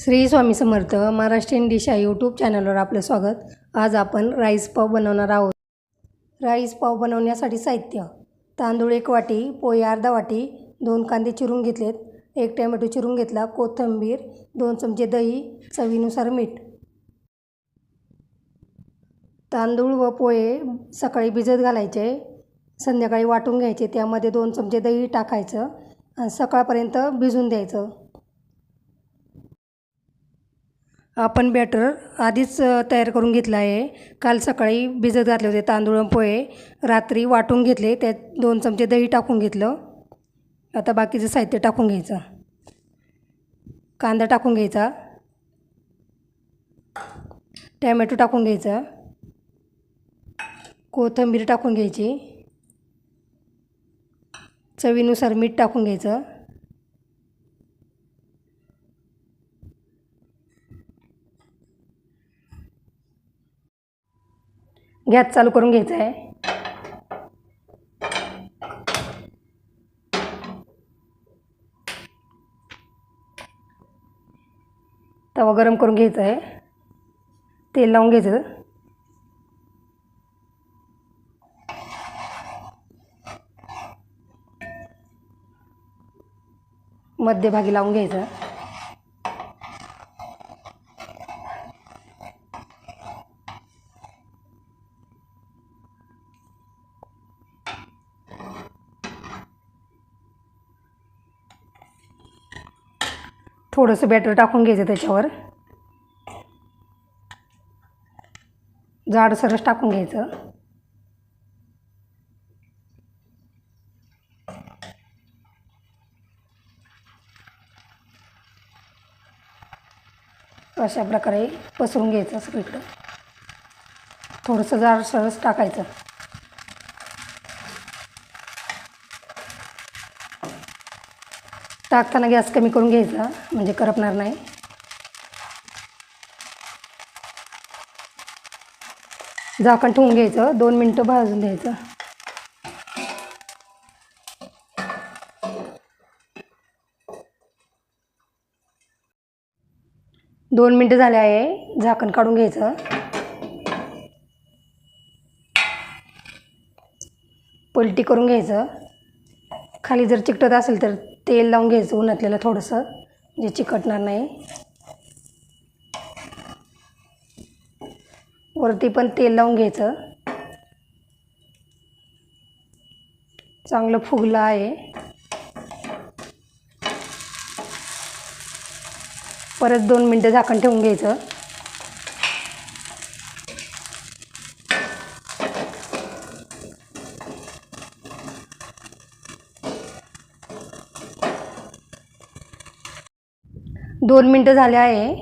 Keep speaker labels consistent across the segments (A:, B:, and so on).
A: Shri Swami Samarth Maharashtrian dish या YouTube चॅनलवर आपलं स्वागत. आज आपण राईस पाव बनवणार आहोत. राईस पाव बनवण्यासाठी साहित्य तांदूळ एक वाटी पोहे अर्धा वाटी दोन कांदे चिरून घेतलेत. एक टॅमॅटो चिरून घेतला कोथिंबीर दोन चमचे दही चवीनुसार मीठ. तांदूळ व पोहे सकाळी भिजत घालायचे संध्याकाळी वाटून घ्यायचे त्यामध्ये दोन चमचे दही टाकायचं आणि सकाळपर्यंत भिजून द्यायचं. आपण बॅटर आधीच तयार करून घेतलं आहे. काल सकाळी भिजत घातले होते तांदूळ पोहे. रात्री वाटून घेतले त्यात दोन चमचे दही टाकून घेतलं. आता बाकीचं साहित्य टाकून घ्यायचं. कांदा टाकून घ्यायचा. टॅमॅटो टाकून घ्यायचा. कोथिंबीर टाकून घ्यायची. चवीनुसार मीठ टाकून घ्यायचं. गॅस चालू करून घ्यायचा आहे. तवा गरम करून घ्यायचा आहे. तेल लावून घ्यायचं. मध्यभागी लावून घ्यायचं. थोडंसं बॅटर टाकून घ्यायचं त्याच्यावर. जाडसरच टाकून घ्यायचं. अशा प्रकारे पसरून घ्यायचं सगळीकडं. थोडंसं जाडसरच टाकायचं. टाकताना गॅस कमी करून घ्यायचा म्हणजे करपणार नाही. झाकण ठेवून घ्यायचं दोन मिनटं भाजून द्यायचं दोन मिनटं झाले आहे झाकण काढून घ्यायचं. पलटी करून घ्यायचं. खाली जर चिकटत असेल तर तेल लावून घ्यायचं उन्हातलेलं थोडंसं जे चिकटणार नाही. वरती पण तेल लावून घ्यायचं. चांगलं फुगलं आहे. परत दोन मिनटं झाकण ठेवून घ्यायचं. दोन मिनटं झाले आहे.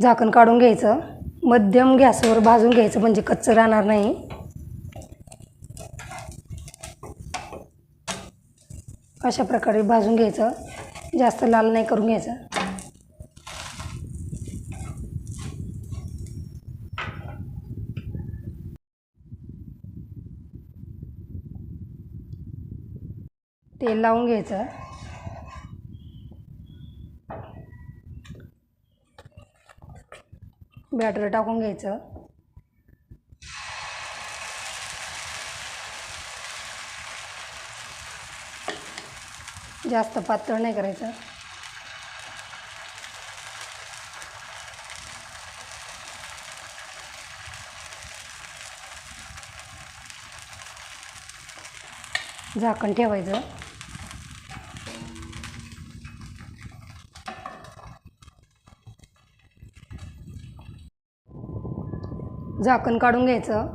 A: झाकण काढून घ्यायचं. मध्यम गॅसवर भाजून घ्यायचं म्हणजे कच्चं राहणार नाही. अशा प्रकारे भाजून घ्यायचं. जास्त लाल नाही करून घ्यायचं. तेल लावून घ्यायचं. बॅटर टाकून घ्यायचं. जास्त पातळ नाही करायचं. झाकण ठेवायचं. झाकण काढून घ्यायचं.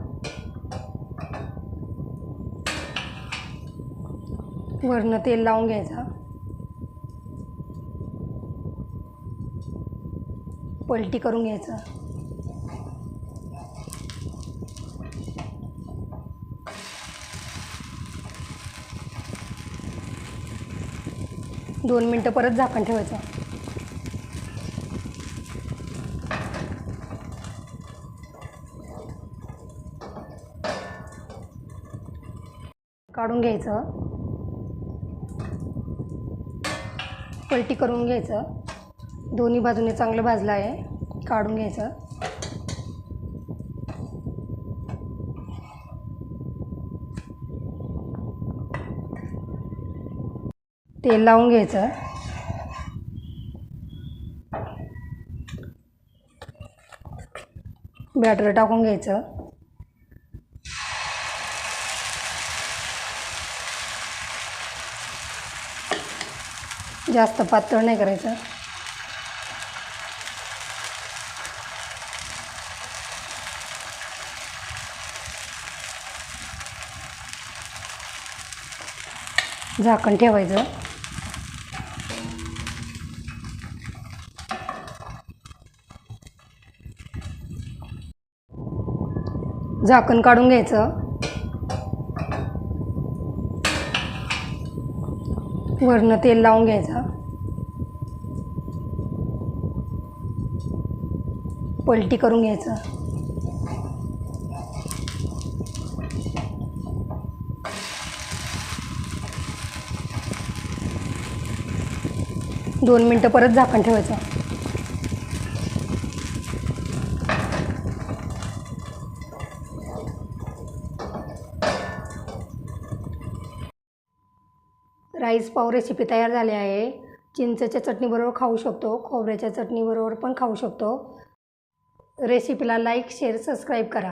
A: वरनं तेल लावून घ्यायचं. पलटी करून घ्यायचं. दोन मिनटं परत झाकण ठेवायचं. काढून घ्यायचं. पलटी करून घ्यायचं. दोन्ही बाजूने चांगलं भाजलं आहे. काढून घ्यायचं. तेल लावून घ्यायचं. बॅटर टाकून घ्यायचं. जास्त पातळ नाही करायचं. झाकण ठेवायचं. झाकण काढून घ्यायचं. वरनं तेल लावून घ्यायचं. पलटी करून घ्यायचं. दोन मिनटं परत झाकण ठेवायचं. राईस पाव रेसिपी तयार झाली आहे. चिंचेच्या चटणीबरोबर खाऊ शकतो खोबऱ्याच्या चटणीबरोबर पण खाऊ शकतो. रेसिपीला लाईक शेअर सबस्क्राईब करा.